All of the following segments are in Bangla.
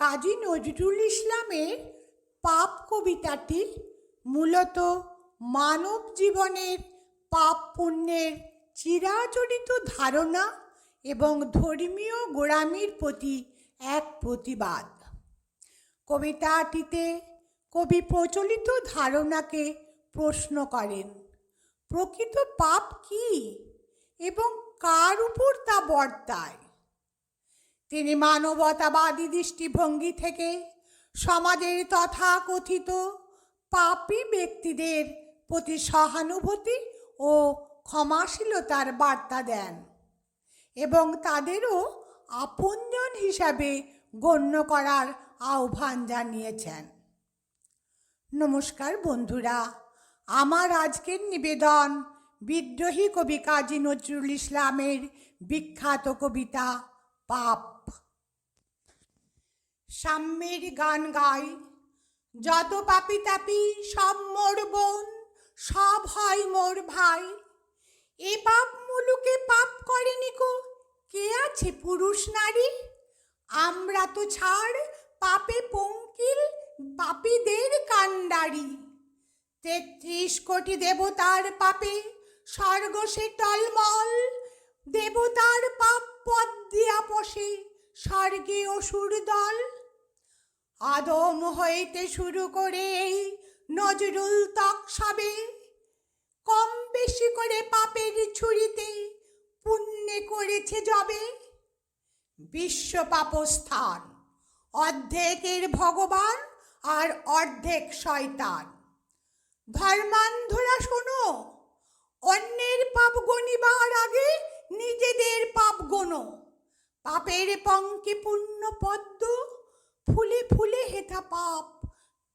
কাজী নজরুল ইসলামের পাপ কবিতাটি মূলত মানব জীবনের পাপ পুণ্যের চিরাচরিত ধারণা এবং ধর্মীয় গোড়ামির প্রতি এক প্রতিবাদ। কবিতাটিতে কবি প্রচলিত ধারণাকে প্রশ্ন করেন, প্রকৃত পাপ কি এবং কার উপর তা বর্তায়? তিনি মানবতাবাদী দৃষ্টিভঙ্গি থেকে সমাজের তথাকথিত পাপী ব্যক্তিদের প্রতি সহানুভূতি ও ক্ষমাশীলতার বার্তা দেন এবং তাদেরও আপনজন হিসাবে গণ্য করার আহ্বান জানিয়েছেন। নমস্কার বন্ধুরা, আমার আজকের নিবেদন বিদ্রোহী কবি কাজী নজরুল ইসলামের বিখ্যাত কবিতা পাপ। সাম্যের গান গাই। যত পাপি তাপি সব মোর বোন, সব হয় মোর ভাই। এ পাপ মুলুকে পাপ করেনি কো কে আছে পুরুষ নারী? আমরা তো ছাড় পাপে পঙ্কিল, পাপীদের কান্ডারি তেত্রিশ কোটি দেবতার পাপে স্বর্গ সে টলমল, দেবতার পাপ পদ দিয়া বসে স্বর্গে অসুর দল। আদম হইতে শুরু করে এই নজরুল তক সবে। কম বেশি করে পাপের ছুরিতে পুণ্যে করেছে যবে বিশ্ব পাপস্থান, অর্ধেকের ভগবান আর অর্ধেক শয়তান। ধর্মান্ধরা শোনো, অন্যের পাপ গণিবার আগে নিজেদের পাপ গোনো। পাপের পঙ্কে পুণ্য পদ্ম ফুলে ফুলে হেথা পাপ।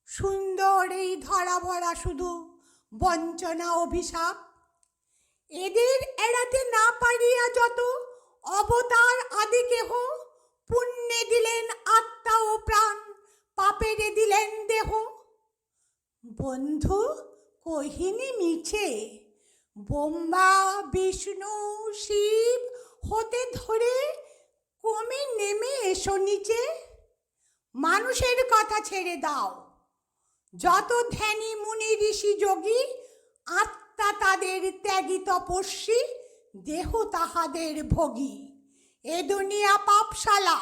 সুন্দর এই ধরা ভরা শুধু বঞ্চনা অভিশাপ। এদের এড়াতে না পারিয়া যত অবতার আদি কেহ, পুণ্যে দিলেন আত্মা ও প্রাণ, পাপেরে দিলেন দেহ। বন্ধু, কহিনি মিছে, বোম্বা, বিষ্ণু, শিব, হতে ধরে কমে নেমে এসো নিচে। মানুষের কথা ছেড়ে দাও। যত ধ্যানী, মুনি, ঋষি, যোগী, আত্মা তাদের ত্যাগী, তপস্বী, দেহ তাহাদের ভোগী। এ দুনিয়া পাপশালা।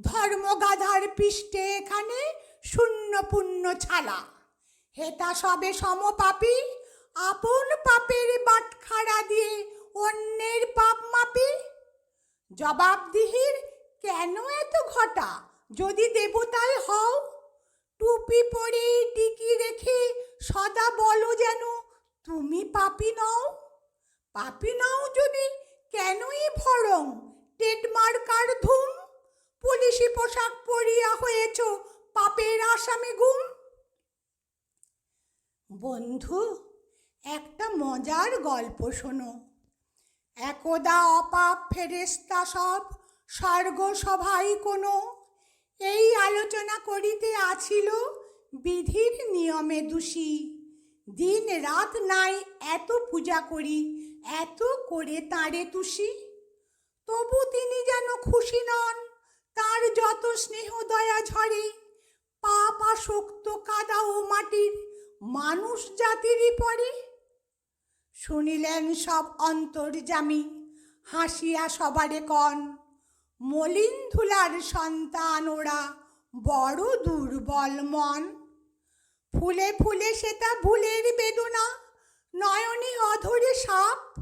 ধর্মগাধার পৃষ্ঠে এখানে শূন্য পুণ্য ছালা। হেতা সবে সমপাপী, আপন পাপের বাটখারা দিয়ে অন্যের পাপ মাপি। জবাবদিহির কেন এত ঘটা? যদি দেবতায় হও, টুপি পরে টিকি রেখে সদা বলো যেন তুমি পাপি নও। পাপি নও যদি কেনই ভরং টেটমার্কার ধুম? পুলিশি পোশাক পরিয়া হয়েছ পাপের আসামে গুম। বন্ধু, একটা মজার গল্প শোনো। একদা অপাপ ফেরেস্তা সব স্বর্গ সভাই কোনো এই আলোচনা করিতে আছিল বিধির নিয়মে দোষী। দিন রাত নাই এত পূজা করি, এত করে তাঁরে তুষি। তবু তিনি যেন খুশি নন, তার যত স্নেহ দয়া ঝরে। পাপ আসক্ত কাদা ও মাটির মানুষ জাতিরই পরে। শুনিলেন সব অন্তর্জামী হাসিয়া সবারে কন মলিন ধুলার সন্তান ওরা, বড় দুর্বল মন। ফুলে ফুলে সেটা ভুলের বেদনা, নয়নে অধরে সাপ।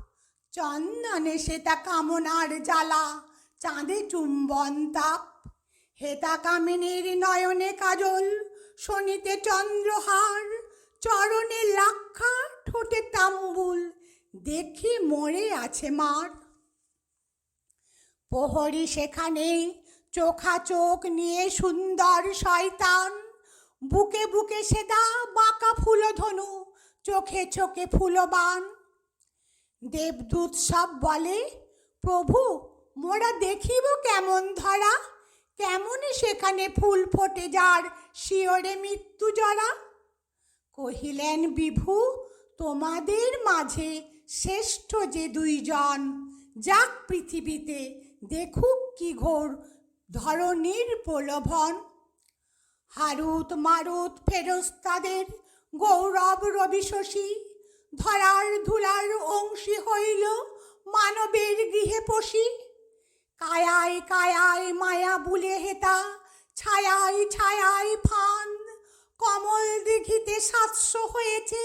চন্দনে সেটা কামনার জ্বালা, চাঁদে চুম্বন তাপ। হেতা কামিনীর নয়নে কাজল শনিতে চন্দ্রহার। চরণে লাক্ষা, ঠোঁটে তাম্বুল, দেখি মরে আছে মার। প্রহরী সেখানে চোখা চোখ নিয়ে সুন্দর শয়তান। বুকে বুকে সেদা বাঁকা ফুলধনু চোখে চোখে ফুলবান। দেবদূত সব বলে, প্রভু, মোরা দেখিব কেমন ধরা? কেমনই সেখানে ফুল ফোটে যার শিওরে মৃত্যু জরা? কহিলেন, বিভু, তোমাদের মাঝে শ্রেষ্ঠ যে দুইজন, যাক পৃথিবীতে দেখুক কি ঘোর ধরনীর প্রলোভন। হারুত মারুত ফেরস্তাদের গৌরব রবি শশী। ধরার ধুলার অংশী হইল মানবের গৃহে পশি। কায়ায় কায়ায় মায়া বুলে হেতা, ছায়ায় ছায়ায় ফান। কমল দিঘিতে সাতশো হয়েছে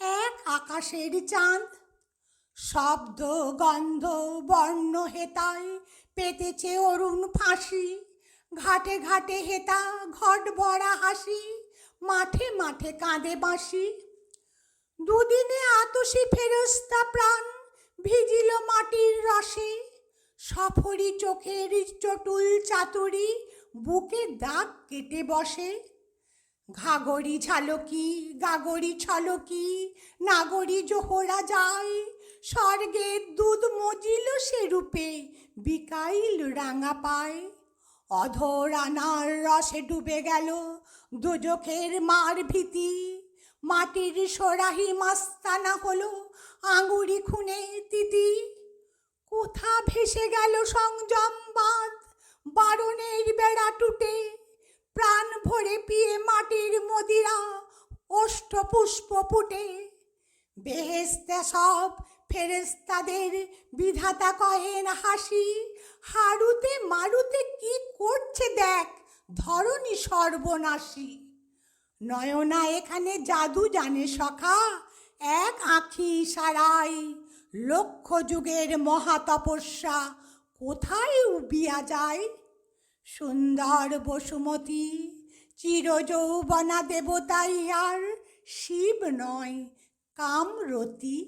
এক আকাশের চাঁদ। শব্দ, গন্ধ, বর্ণ হেতায় পেতেছে অরুণ ফাঁসি। ঘাটে ঘাটে হেতা, ঘট ভরা হাসি, মাঠে মাঠে কাঁদে বাঁশি। দুদিনে আতসী ফেরস্তা প্রাণ ভিজিল মাটির রসে। সফরি চোখের চটুল চাতুরি, বুকে দাগ কেটে বসে। ঘাগরি ঝালকি, গাগরি ছলকি, নাগরি জোহরা যায়। স্বর্গের দুধ মজিল সে রূপে, বিকাইল রাঙা পায়। অধর আনার রসে ডুবে গেল দুজখের মার ভীতি। মাটির সোরাহি মাস্তানা হলো আঙুরি খুনে তিতি। কোথা ভেসে গেল সংযম বাঁধ বারণের বেড়া টুটে। প্রাণ ভরে পিয়ে মাটির মদিরা ওষ্ঠ পুষ্প ফুটে। বেহেস্তে সব ফেরেস্তাদের বিধাতা কহেন হাসি, হারুতে মারুতে কি করছে দেখ, ধরণী সর্বনাশী। নয়না এখানে জাদু জানে সখা, এক আঁখি সারাই, লক্ষ যুগের মহাতপস্যা কোথায় উবিয়া যায়? সুন্দর বসুমতী, চিরযৌবনা দেবতাই আর শিব নয়, কামরতী